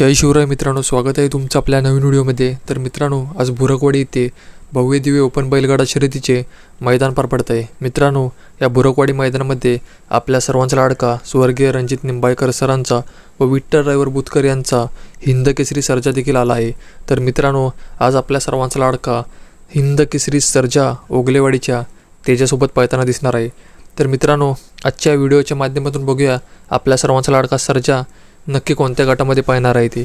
जय शिवराय मित्रांनो स्वागत आहे तुमचं आपल्या नवीन व्हिडिओमध्ये. तर मित्रांनो आज भुरकवाडी येथे भव्य दिव्य ओपन बैलगाडा शर्यतीचे मैदान पार पडत आहे. मित्रांनो या भुरकवाडी मैदानामध्ये आपल्या सर्वांचा लाडका स्वर्गीय रणजित निंबाळकर सरांचा व विठ्ठल ड्रायव्हर बुतकर यांचा हिंद केसरी सर्जा देखील आला आहे. तर मित्रांनो आज आपल्या सर्वांचा लाडका हिंद केसरी सर्जा ओगलेवाडीच्या तेजासोबत पळताना दिसणार आहे. तर मित्रांनो आजच्या व्हिडिओच्या माध्यमातून बघूया आपल्या सर्वांचा लाडका सर्जा नक्की कोणत्या गटामध्ये पाहणार आहे ते?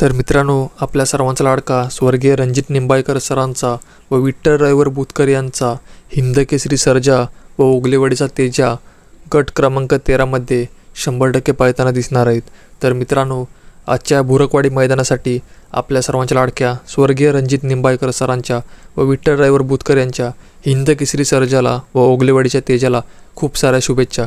तर मित्रांनो आपल्या सर्वांचा लाडका स्वर्गीय रणजित निंबाळकर सरांचा व विठ्ठल रविवर बुतकर यांचा हिंदकेसरी सर्जा व ओगलेवाडीचा तेजा गट क्रमांक तेरामध्ये शंभर टक्के पाळताना दिसणार आहेत. तर मित्रांनो आजच्या भुरकवाडी मैदानासाठी आपल्या सर्वांच्या लाडक्या स्वर्गीय रणजित निंबाळकर सरांच्या व विठ्ठल ड्रायव्हर बुतकर यांच्या हिंद केसरी सर्जाला व ओगलेवाडीच्या तेजाला खूप साऱ्या शुभेच्छा.